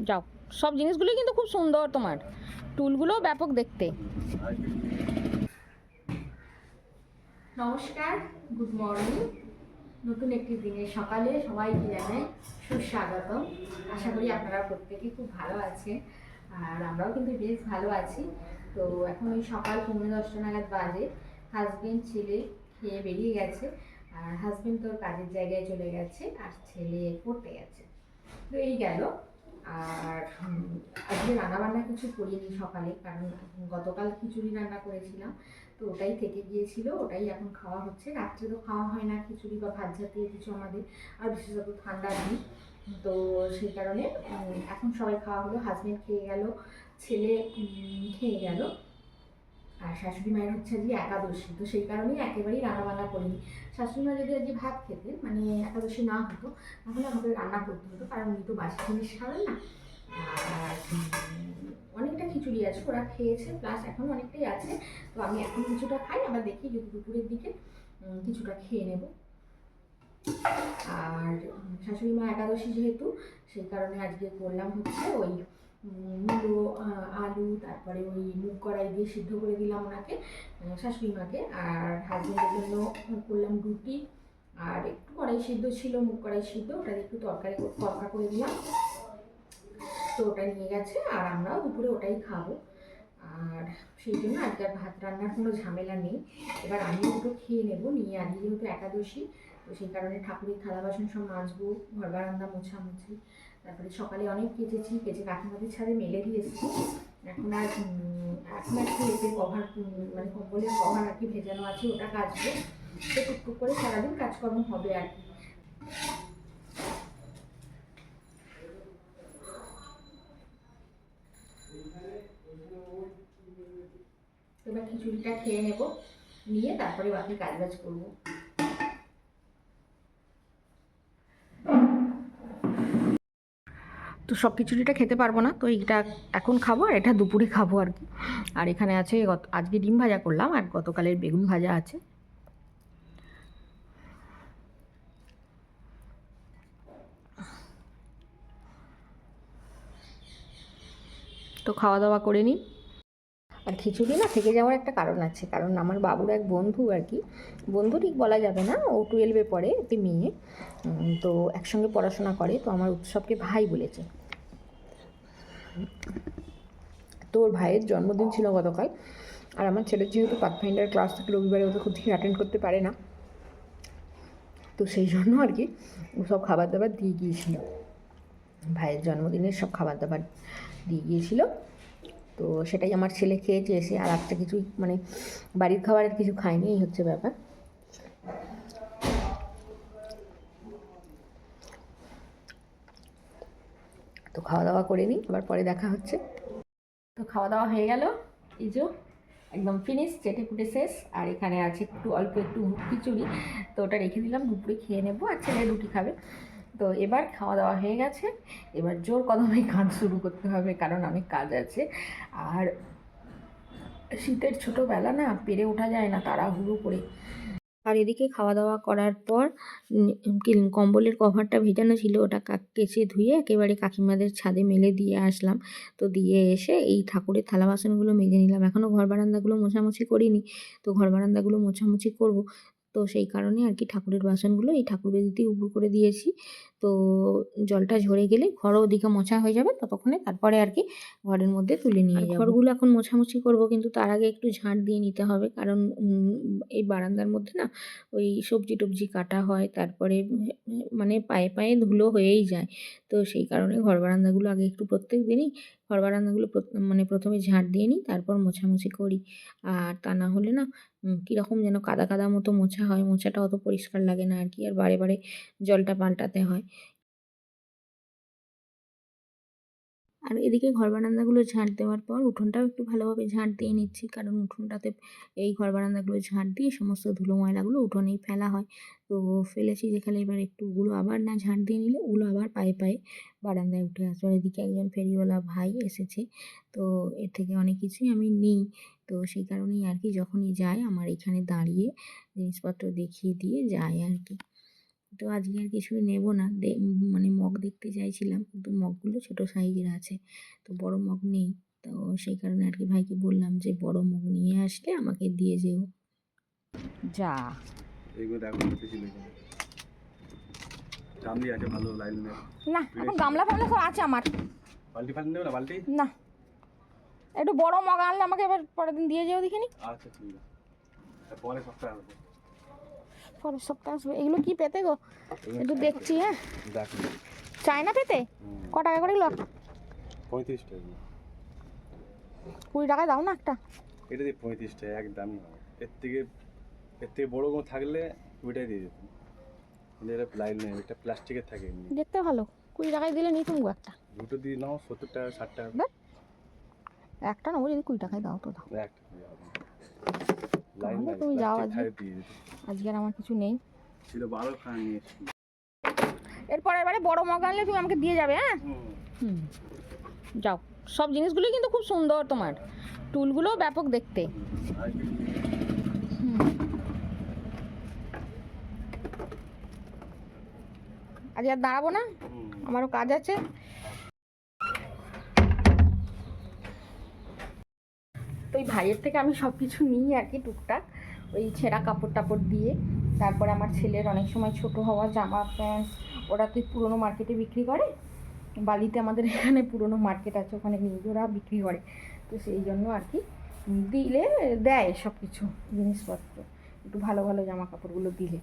যাও। সব জিনিসগুলোই কিন্তু খুব সুন্দর তোমার। টুলগুলোও ব্যাপক দেখতে। নমস্কার, গুড মর্নিং। নতুন একটি দিনের সকালে সবাইকে জানাই সুস্বাগতম। আশা করি আপনারা প্রত্যেকে খুব ভালো আছেন। আর আমরাও কিন্তু বেশ ভালো আছি। তো এখন ওই সকাল পৌনে দশটা নাগাদ বাজে। হাজবেন্ড ছেলে খেয়ে বেরিয়ে গেছে। আর হাজবেন্ড তোর কাজের জায়গায় চলে গেছে আর ছেলে পড়তে গেছে। তো এই গেল। আর আজকে রান্নাবান্না কিছু করিনি সকালে, কারণ গতকাল খিচুড়ি রান্না করেছিলাম, তো ওটাই থেকে গিয়েছিল, ওটাই এখন খাওয়া হচ্ছে। রাত্রে তো খাওয়া হয় না, খিচুড়ি বা ভাত জাতীয় কিছু আমাদের, আর বিশেষত ঠান্ডা দিন। তো সেই কারণে এখন সবাই খাওয়া হলো হাজবেন্ড খেয়ে গেল, ছেলে খেয়ে গেল। শাশুড়ি মায়ের হচ্ছে আজকে একাদশী, তো সেই কারণেই একেবারেই রান্না রান্নাবান্না করিনি। শাশুড়ি মা যদি আজকে ভাত খেতেন মানে একাদশী না হতো, তাহলে আমাকে রান্না করতে হতো, কারণ উনি তো বাসি জিনিস খাবেন না। আর অনেকটা খিচুড়ি আছে, ওরা খেয়েছে প্লাস এখন অনেকটাই আছে, তো আমি এখন কিছুটা খাই, আবার দেখি যদি দুপুরের দিকে কিছুটা খেয়ে নেব। আর শাশুড়ি মা একাদশী যেহেতু, সেই কারণে আজকে করলাম হচ্ছে ওই মূলো আলু, তারপরে ওই মুগ কড়াই দিয়ে সিদ্ধ করে দিলাম ওনাকে শাশুড়ি মাকে। আর হাজবেন্ডের জন্য করলাম রুটি। আর একটু কড়াই সিদ্ধ ছিল, মুগ কড়াই সিদ্ধ ওটা একটু তরকারি করে- তরকা করে দিলাম। তো ওটা নিয়ে গেছে, আর আমরাও দুপুরে ওটাই খাব। আর সেই জন্য আজকে ভাত রান্নার কোনো ঝামেলা নেই। এবার আমিও দুটো খেয়ে নেব, নিয়ে আজকে যেহেতু একাদশী তো সেই কারণে ঠাকুরের থালা বাসন সব মাজবো, ঘর বারান্দা মোছামুছি। তারপরে সকালে অনেক কেচেছি, কেচে কাকিমাদের ছাদে মেলে দিয়ে এসেছি। এখন আর এখন একটু লেপের কভার মানে কম্বলের কভার আর কি ভেজানো আছে, ওটা কাচবো। তো টুকটুক করে সারাদিন কাজকর্ম হবে আর কি। এবার খিচুড়িটা খেয়ে নেব, নিয়ে তারপরে বাকি কাজ বাজ করব। তো সব খিচুড়িটা খেতে পারব না, তো এইটা এখন খাব আর এটা দুপুরে খাব আর কি। আর এখানে আছে আজকে ডিম ভাজা করলাম আর গতকালের বেগুন ভাজা আছে। তো খাওয়া দাওয়া করে নিই। আর খিচুড়ি না থেকে যাওয়ার একটা কারণ আছে। কারণ আমার বাবুর এক বন্ধু আর কি, বন্ধু ঠিক বলা যাবে না, ও টুয়েলভে পড়ে, একটি মেয়ে তো একসঙ্গে পড়াশোনা করে, তো আমার উৎসবকে ভাই বলেছে। তো ওর ভাইয়ের জন্মদিন ছিল গতকাল, আর আমার ছেলের যেহেতু পাথফাইন্ডার ক্লাস থেকে রবিবারে ওদের কোথাও অ্যাটেন্ড করতে পারে না, তো সেই জন্য আর কি সব খাবার দাবার দিয়ে গিয়েছিল। ভাইয়ের জন্মদিনের সব খাবার দাবার দিয়ে গিয়েছিল। তো সেটাই আমার ছেলে খেয়েছে এসে আর একটা কিছুই মানে বাড়ির খাবারের কিছু খায়নি, এই হচ্ছে ব্যাপার। তো খাওয়া দাওয়া করে নিই, আবার পরে দেখা হচ্ছে। তো খাওয়া দাওয়া হয়ে গেল, এই যে একদম ফিনিশ চেটে পুটে শেষ, আর এখানে আছে একটু, অল্প একটু খিচুড়ি, তো ওটা রেখে দিলাম, দুপুরে খেয়ে নেব, আর ছেলে রুটি খাবে। তো এবার খাওয়া দাওয়া হয়ে গেছে। এবার জোর কদমে কাজ শুরু করতে হবে, কারণ অনেক কাজ আছে। আর শীতের ছোটোবেলা না পেরে ওঠা যায় না, তাড়াহুড়ো করে। আর এদিকে খাওয়া দাওয়া করার পর কম্বলের কভারটা ভেজানো ছিল, ওটা কেচে ধুয়ে একেবারে কাকিমাদের ছাদে মেলে দিয়ে আসলাম। তো দিয়ে এসে এই ঠাকুরের থালা বাসনগুলো মেজে নিলাম। এখনও ঘর বারান্দাগুলো মোছামুছি করিনি। তো ঘর বারান্দাগুলো মোছামুছি করব। তো সেই কারণে আর কি ঠাকুরের বাসনগুলো এই ঠাকুর বেদিতেই উপুর করে দিয়েছি। তো জলটা ঝরে গেলে ঘরও ওদিকে মোছা হয়ে যাবে ততক্ষণে তারপরে আর কি ঘরের মধ্যে তুলে নিয়ে যাব। ঘরগুলো এখন মোছামুছি করব কিন্তু তার আগে একটু ঝাঁট দিয়ে নিতে হবে কারণ এই বারান্দার মধ্যে না ওই সবজি টবজি কাটা হয় তারপরে মানে পায়ে পায়ে ধুলো হয়েই যায়। তো সেই কারণে ঘর বারান্দাগুলো আগে একটু প্রত্যেক দিনই ঘর বারান্দাগুলো মানে প্রথমে ঝাঁট দিয়ে নিই তারপর মোছামুছি করি। আর তা না হলে না কীরকম যেন কাদা কাদা মতো মোছা হয় মোছাটা অত পরিষ্কার লাগে না আর কি। আর বারে বারে জলটা পাল্টাতে হয়। আর এদিকে ঘর বারান্দাগুলো ঝাঁট দেওয়ার পর উঠোনটাও একটু ভালোভাবে ঝাঁট দিয়ে নিচ্ছি। কারণ উঠোনটাতে এই ঘর বারান্দাগুলো ঝাঁট দিয়ে সমস্ত ধুলো ময়লাগুলো উঠোনেই ফেলা হয়। তো ফেলেছি যেখানে এবার একটু ওগুলো আবার না ঝাঁট দিয়ে নিলে ওগুলো আবার পায়ে পায়ে বারান্দায় উঠে আসবে এদিকে একজন ফেরিওয়ালা ভাই এসেছে। তো এর থেকে অনেক কিছুই আমি নিই। তো সেই কারণেই আর কি যখনই যায় আমার এখানে দাঁড়িয়ে জিনিসপত্র দেখিয়ে দিয়ে যায় আর কি। তো আজকে আর কিছুই নেব না। দে- মানে মগ দেখতে চাইছিলাম কিন্তু মগগুলো ছোট সাইজের আছে তো বড় মগ নেই। তো সেই কারণে আর কি ভাইকে বললাম যে বড় মগ নিয়ে আসলে আমাকে দিয়ে যেও। যা। এইগুলো দেখো বেশি ছিল এখানে আছে ভালো লাইন না এখন গামলা ফামলা সব আছে আমার। বালতি ফালতি নেবে না বালতি? না। একটু বড় মগ আনলে আমাকে এবার পরের দিন দিয়ে যেও দেখিনি আচ্ছা ঠিক আছে। পরে সপ্তাহে পরের সপ্তাহে আসবে। এগুলো কি পেতে গো? একটু দেখছি হ্যাঁ। চায়না পেতে? ক টাকা করে কিলো পঁয়ত্রিশ টাকা। কুড়ি টাকায় দাও না একটা। এটা দিয়ে পঁয়ত্রিশ টাকা এক দামই হবে। এর থেকে এর থেকে বড়ো কোনো থাকলে ওইটাই দিয়ে দিতাম। কিন্তু এটা লাইন নেই এটা প্লাস্টিকের থাকে দেখতে ভালো। কুড়ি টাকায় দিলে নিতুম গো একটা। দুটো দিয়ে নাও সত্তর টাকা ষাট টাকা। একটা নেব যদি কুড়ি টাকায় দাও তো দাও। একটা তুমি যাও আজকে। আজকে আর আমার কিছু নেই। এরপর এবারে বড় মগ আনলে তুমি আমাকে দিয়ে যাবে হ্যাঁ? হুম। যাও। সব জিনিসগুলোই কিন্তু খুব সুন্দর তোমার। টুলগুলো ব্যাপক দেখতে। আজ আর দাঁড়াবো না। আমারও কাজ আছে। তো ওই ভাইয়ের থেকে আমি সব কিছু নিই আর কি টুকটাক। ওই ছেঁড়া কাপড় টাপড় দিয়ে। তারপরে আমার ছেলের অনেক সময় ছোট হওয়া জামা প্যান্ট ওরা তো পুরনো মার্কেটে বিক্রি করে? বালিতে আমাদের এখানে পুরোনো মার্কেট আছে, ওখানে নিয়ে ওরা বিক্রি করে। তো সেই জন্য আর কি দিলে দেয় সব কিছু জিনিসপত্র, একটু ভালো ভালো জামা কাপড়গুলো দিলে।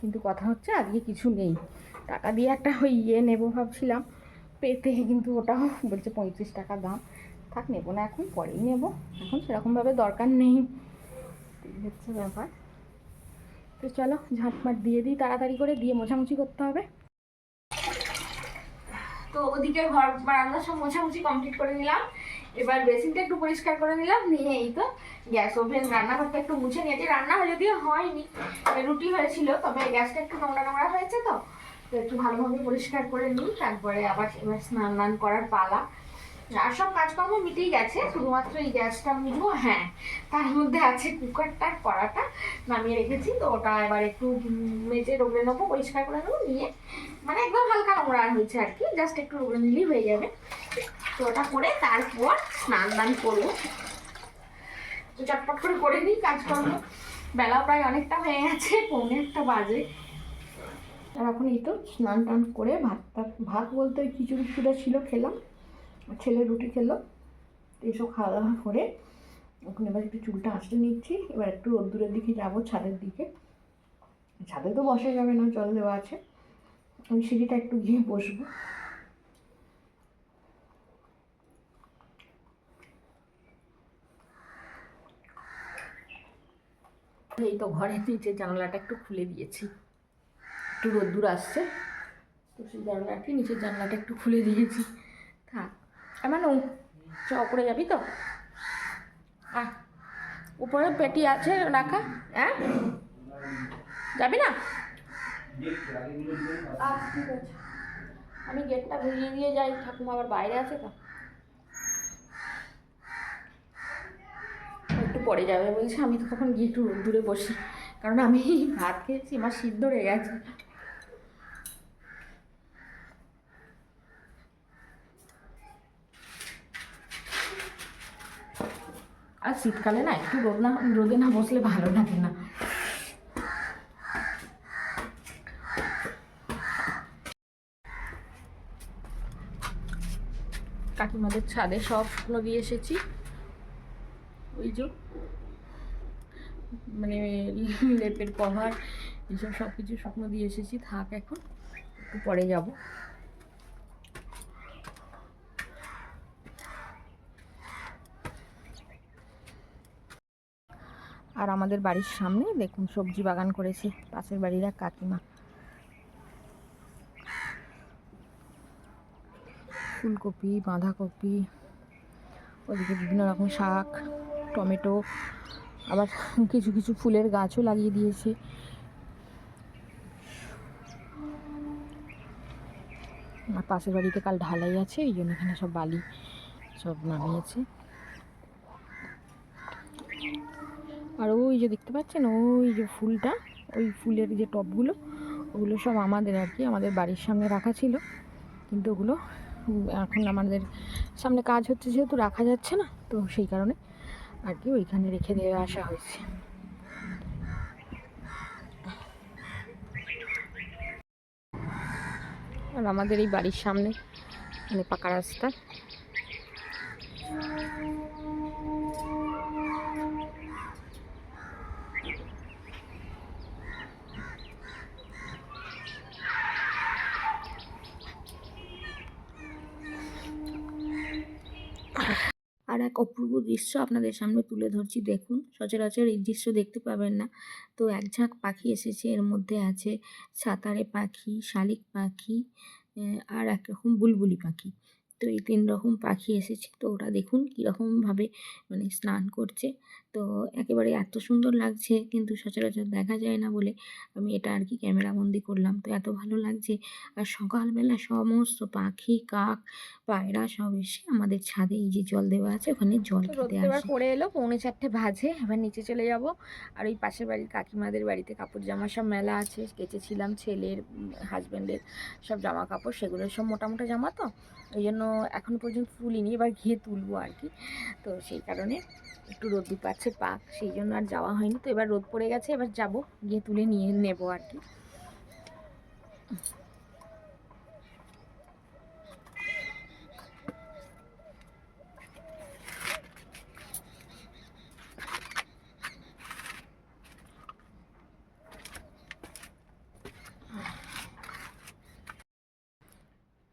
কিন্তু কথা হচ্ছে আজকে কিছু নেই। টাকা দিয়ে একটা ওই ইয়ে নেব ভাবছিলাম, পেতে কিন্তু ওটাও বলছে পঁয়ত্রিশ টাকা দাম। থাক, নেব না এখন, পরেই নেব। এখন সেরকমভাবে দরকার নেই। হচ্ছে ব্যাপার। তো চলো ঝাঁটমাট দিয়ে দিই, তাড়াতাড়ি করে দিয়ে মোছামুছি করতে হবে। তো ওদিকে ঘর বারান্দা সব মোছামুছি কমপ্লিট করে নিলাম। এবার বেসিনটা একটু পরিষ্কার করে নিলাম, নিয়ে এই তো গ্যাস ওভেন, রান্নাঘরটা একটু মুছে নিয়েছি। রান্না যদিও হয়নি রুটি হয়েছিল, তবে গ্যাসটা একটু নোংরা নোংরা হয়েছে তো তো একটু ভালোভাবে পরিষ্কার করে নিই। তারপরে আবার এবার স্নান করার পালা। আর সব কাজকর্ম মিটেই গেছে, শুধুমাত্র এই গ্যাসটা মুছবো হ্যাঁ তার মধ্যে আছে কুকারটা কড়াটা নামিয়ে রেখেছি, তো ওটা এবার একটু মেজে রোগড়ে নেব, পরিষ্কার করে নেব, নিয়ে মানে একদম হালকা নোংরা হয়েছে আর কি জাস্ট একটু রোগড়ে নিলেই হয়ে যাবে। তো ওটা করে তারপর স্নান দান করব। তো চটপট করে করে নিই কাজকর্ম। বেলা প্রায় অনেকটা হয়ে গেছে, পৌনে একটা বাজে। আর এখন এই তো স্নান টান করে ভাতটা, ভাত বলতে ওই খিচুড়ি খিচুড়া ছিল, খেলাম। ছেলে রুটি খেলো, এইসব খাওয়া দাওয়া করে এখন এবার একটু চুলটা আসতে নিচ্ছি। এবার একটু রোদ্দুরের দিকে যাব, ছাদের দিকে। ছাদে তো বসা যাবে না, জল দেওয়া আছে। আমি সিঁড়িটা একটু গিয়ে বসবো। এই তো ঘরের নিচে জানালাটা একটু খুলে দিয়েছি। একটু রোদ্দুর আসছে, তো সেই জানলাটি, নিচের জানলাটা একটু খুলে দিয়েছি। থাক। এমন চ, উপরে যাবি তো। আহ উপরে পেটি আছে, রাখা হ্যাঁ যাবি না? ঠিক আছে। আমি গেটটা ঘুরিয়ে দিয়ে যাই, ঠাকুমা আবার বাইরে আছে তো। একটু পরে যাবে বলছি, আমি তো কখন গিয়ে একটু দূরে বসি। কারণ আমি ভাত খেয়েছি, আমার সিদ্ধ হয়ে গেছে। আর শীতকালে না একটু রোদ না, রোদে না বসলে ভালো লাগে না। কাকিমাদের ছাদে সব শুকনো দিয়ে এসেছি। ওই যে মানে লেপের কভার, এইসব সব কিছু শুকনো দিয়ে এসেছি। থাক এখন, একটু পরে যাব। আর আমাদের বাড়ির সামনে দেখুন সবজি বাগান করেছে পাশের বাড়ির এক কাকিমা। ফুলকপি, বাঁধাকপি, ওদিকে বিভিন্ন রকম শাক, টমেটো, আবার কিছু কিছু ফুলের গাছও লাগিয়ে দিয়েছে। আর পাশের বাড়িতে কাল ঢালাই আছে, এই জন্য এখানে সব বালি সব নামিয়েছে। আর ওই যে দেখতে পাচ্ছেন, ওই যে ফুলটা, ওই ফুলের যে টবগুলো, ওগুলো সব আমাদের আর কি, আমাদের বাড়ির সামনে রাখা ছিল। কিন্তু ওগুলো এখন আমাদের সামনে কাজ হচ্ছে যেহেতু রাখা যাচ্ছে না, তো সেই কারণে আর কি ওইখানে রেখে দিয়ে আসা হয়েছে। আর আমাদের এই বাড়ির সামনে মানে পাকা রাস্তা আর এক অপূর্ব দৃশ্য আপনাদের সামনে তুলে ধরছি। দেখুন, সচরাচর এই দৃশ্য দেখতে পাবেন না। তো এক ঝাঁক পাখি এসেছে, এর মধ্যে আছে ছাতারে পাখি, শালিক পাখি আর এক রকম বুলবুলি পাখি। তো এই তিন রকম পাখি এসেছে। তো ওরা দেখুন কীরকমভাবে মানে স্নান করছে। তো একেবারে এত সুন্দর লাগছে কিন্তু সচরাচর দেখা যায় না বলে আমি এটা আর কি ক্যামেরাবন্দি করলাম। তো এত ভালো লাগছে। আর সকালবেলা সমস্ত পাখি কাক পায়রা সব এসে আমাদের ছাদে এই যে জল দেওয়া আছে ওখানে জল খেতে আসে। পড়ে এলো পৌনে চারটে বাজে এবার নিচে চলে যাব। আর ওই পাশের বাড়ির কাকিমাদের বাড়িতে কাপড় জামা সব মেলা আছে। কেচেছিলাম ছেলের হাজব্যান্ডের সব জামা কাপড় সেগুলো সব মোটা মোটা জামা তো। ওই জন্য এখনও পর্যন্ত তুলিনি, এবার ঘিয়ে তুলবো আর কি। তো সেই কারণে একটু রোদ পাচ্ছে পাক, সেই জন্য আর যাওয়া হয়নি। তো এবার রোদ পড়ে গেছে, এবার যাব, গিয়ে তুলে নিয়ে নেব আর কি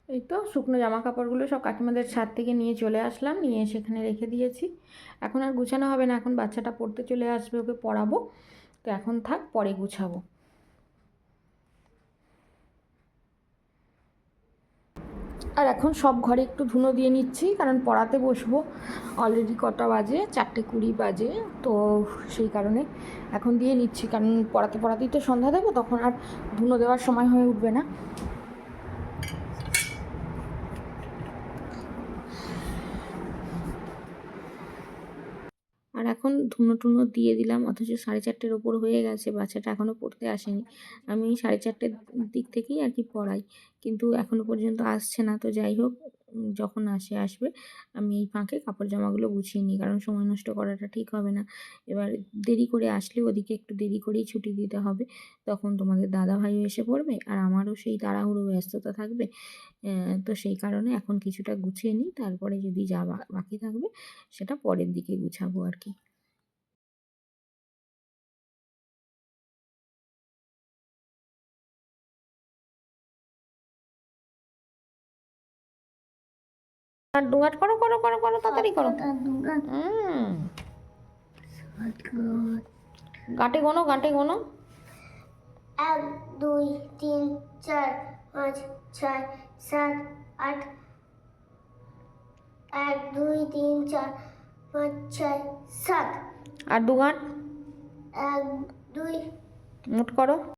এই তো শুকনো জামা কাপড়গুলো সব কাকিমাদের ছাদ থেকে নিয়ে চলে আসলাম, নিয়ে সেখানে রেখে দিয়েছি। এখন আর গুছানো হবে না, এখন বাচ্চাটা পড়তে চলে আসবে, ওকে পড়াবো। তো এখন থাক, পরে গুছাবো। আর এখন সব ঘরে একটু ধুনো দিয়ে নিচ্ছি, কারণ পড়াতে বসবো। অলরেডি কটা বাজে, চারটে কুড়ি বাজে, তো সেই কারণে এখন দিয়ে নিচ্ছি। কারণ পড়াতে, পড়াতেই তো সন্ধ্যা দেবো, তখন আর ধুনো দেওয়ার সময় হয়ে উঠবে না। আর এখন ধুনো টুনো দিয়ে দিলাম, অথচ সাড়ে চারটের ওপর হয়ে গেছে, বাচ্চাটা এখনও পড়তে আসেনি। আমি সাড়ে চারটের দিক থেকেই আর কি পড়াই, কিন্তু এখনও পর্যন্ত আসছে না, তো যাই হোক। যখন আসে, আসবে, আমি এই ফাঁকে কাপড় জামাগুলো গুছিয়ে নিই। কারণ সময় নষ্ট করাটা ঠিক হবে না। এবার দেরি করে আসলে ওদিকে একটু দেরি করেই ছুটি দিতে হবে। তখন তোমাদের দাদা ভাইও এসে পড়বে আর আমারও সেই তাড়াহুড়ো, ব্যস্ততা থাকবে। তো সেই কারণে এখন কিছুটা গুছিয়ে নিই। তারপরে যদি যা বাকি থাকবে, সেটা পরের দিকে গুছাবো আর কি। আর ডুয়াট করো করো করো করো তাড়াতাড়ি করো। গাঁটে গোনো গাঁটে গোনো। এক দুই তিন চার পাঁচ ছয় সাত আট। এক দুই তিন চার পাঁচ ছয় সাত। আর দু গাঁট এক দুই। মোট করো।